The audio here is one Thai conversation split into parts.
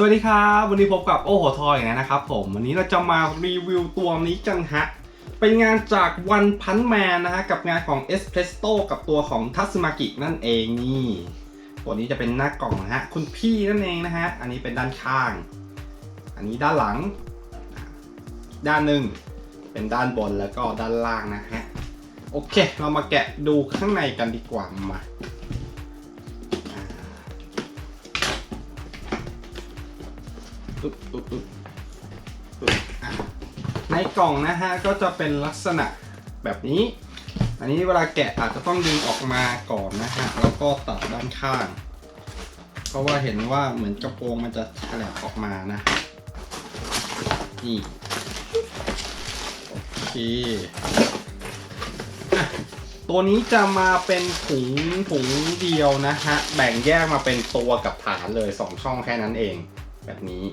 สวัสดีครับ วันนี้พบกับโอ้โหทอยนะครับผม วันนี้เราจะมารีวิวตัวนี้กันฮะ เป็นงานจากวันพันแมนนะฮะ กับงานของเอสเพรสโตกับตัวของทัสึมากินั่นเองนี่ ตัวนี้จะเป็นหน้ากล่องนะฮะ คุณพี่นั่นเองนะฮะ อันนี้เป็นด้านข้าง อันนี้ด้านหลัง ด้านหนึ่งเป็นด้านบนแล้วก็ด้านล่างนะฮะ โอเค เรามาแกะดูข้างในกันดีกว่ามา ปึ๊บปึ๊บปึ๊บปึ๊บอะในกล่องนะฮะก็จะเป็นลักษณะแบบนี้ อันนี้เวลาแกะอาจจะต้องดึงออกมาก่อนนะฮะแล้วก็ตัดด้านข้าง เพราะว่าเห็นว่าเหมือนกระโปรงมันจะแถลกออกมานะ นี่โอเคอตัวนี้จะมาเป็นถุงถุงเดียวนะฮะ แบ่งแยกมาเป็นตัวกับฐานเลย 2 ช่องแค่นั้นเอง แบบนี้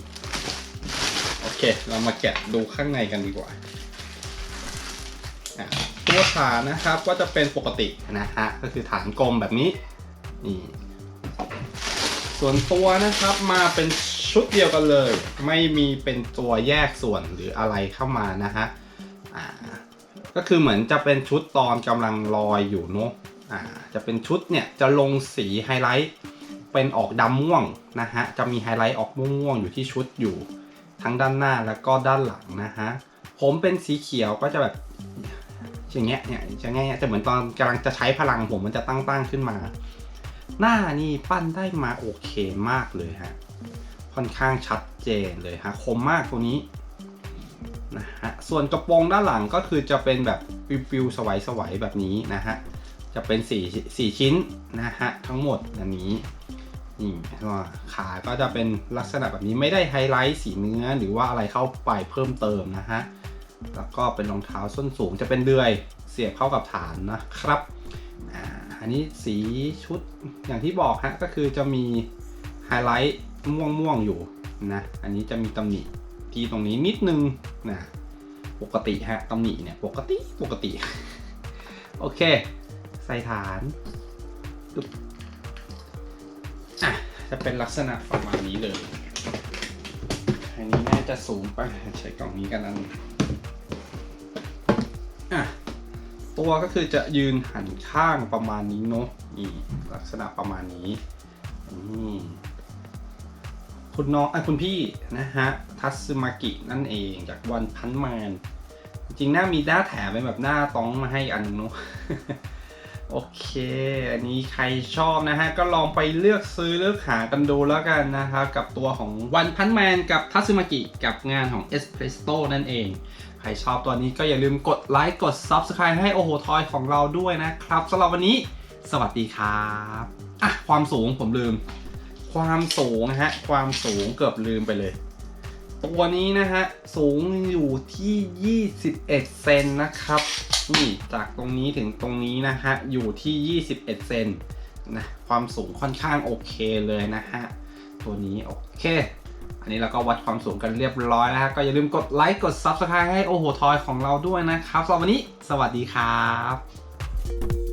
โอเค เรามาแกะดูข้างในกันดีกว่าตัวฐานนะครับก็จะเป็นปกตินะฮะก็คือฐานกลมแบบนี้นี่ส่วนตัวนะครับมาเป็นชุดเดียวกันเลย ไม่มีเป็นตัวแยกส่วนหรืออะไรเข้ามานะฮะก็คือเหมือนจะเป็นชุดตอนกำลังลอยอยู่เนอะอ่าจะเป็นชุดเนี่ยจะลงสีไฮไลท์ เป็นออกดำม่วงนะฮะ จะมีไฮไลท์ออกม่วงๆอยู่ที่ชุดอยู่ทั้งด้านหน้าแล้วก็ด้านหลังนะฮะ ผมเป็นสีเขียวก็จะแบบอย่างเงี้ยเนี่ยจะง่ายจะเหมือนตอนกำลังจะใช้พลังผมมันจะตั้งๆขึ้นมา หน้านี่ปั้นได้มาโอเคมากเลยฮะ ค่อนข้างชัดเจนเลยฮะ คมมากตัวนี้นะฮะ ส่วนกระโปรงด้านหลังก็คือจะเป็นแบบฟิวๆสวยๆแบบนี้นะฮะ จะเป็นสี่สี่ชิ้นนะฮะทั้งหมดอันนี้ นี่ขาก็จะเป็นลักษณะแบบนี้ไม่ได้ไฮไลท์สีเนื้อหรือว่าอะไรเข้าไปเพิ่มเติมนะฮะ แล้วก็เป็นรองเท้าส้นสูงจะเป็นเดือยเสียบเข้ากับฐานนะครับ อันนี้สีชุดอย่างที่บอกฮะก็คือจะมีไฮไลท์ม่วงม่วงๆอยู่นะ อันนี้จะมีตำหนิที่ตรงนี้นิดนึงนะปกติฮะตำหนิเนี่ยปกติปกติ โอเค ใส่ฐานปึ๊บ จะเป็นลักษณะประมาณนี้เลย อันนี้น่าจะสูงไปใช้กล่องนี้กันนั้นอะตัวก็คือจะยืนหันข้างประมาณนี้เนาะนี่ลักษณะประมาณนี้นี่คุณน้องอะคุณพี่นะฮะ ทัสมากินั่นเองจากวันพันแมนจริงๆหน้ามีหน้าแถมเป็นแบบหน้าต้องมาให้อันนึงเนาะ โอเค อันนี้ใครชอบนะฮะ ก็ลองไปเลือกซื้อเลือกหากันดูแล้วกันนะครับ กับตัวของวันพันแมนกับทัซึมากิกับงานของ Espresso นั่นเอง ใครชอบตัวนี้ก็อย่าลืมกดไลค์กด Subscribe ให้โอโหทอยของเราด้วยนะครับสำหรับวันนี้ สวัสดีครับอะความสูงผมลืม ความสูงนะฮะ ความสูงเกือบลืมไปเลย ตัวนี้นะฮะ สูงอยู่ที่ 21 เซนนะครับ นี่จากตรงนี้ถึงตรงนี้นะฮะ อยู่ที่ 21 เซนนะ ความสูงค่อนข้างโอเคเลยนะฮะ ตัวนี้โอเค อันนี้เราก็วัดความสูงกันเรียบร้อยแล้วฮะ ก็อย่าลืมกดไลค์ กด Subscribe ให้โอโหทอยของเราด้วยนะครับสำหรับวันนี้ สวัสดีครับ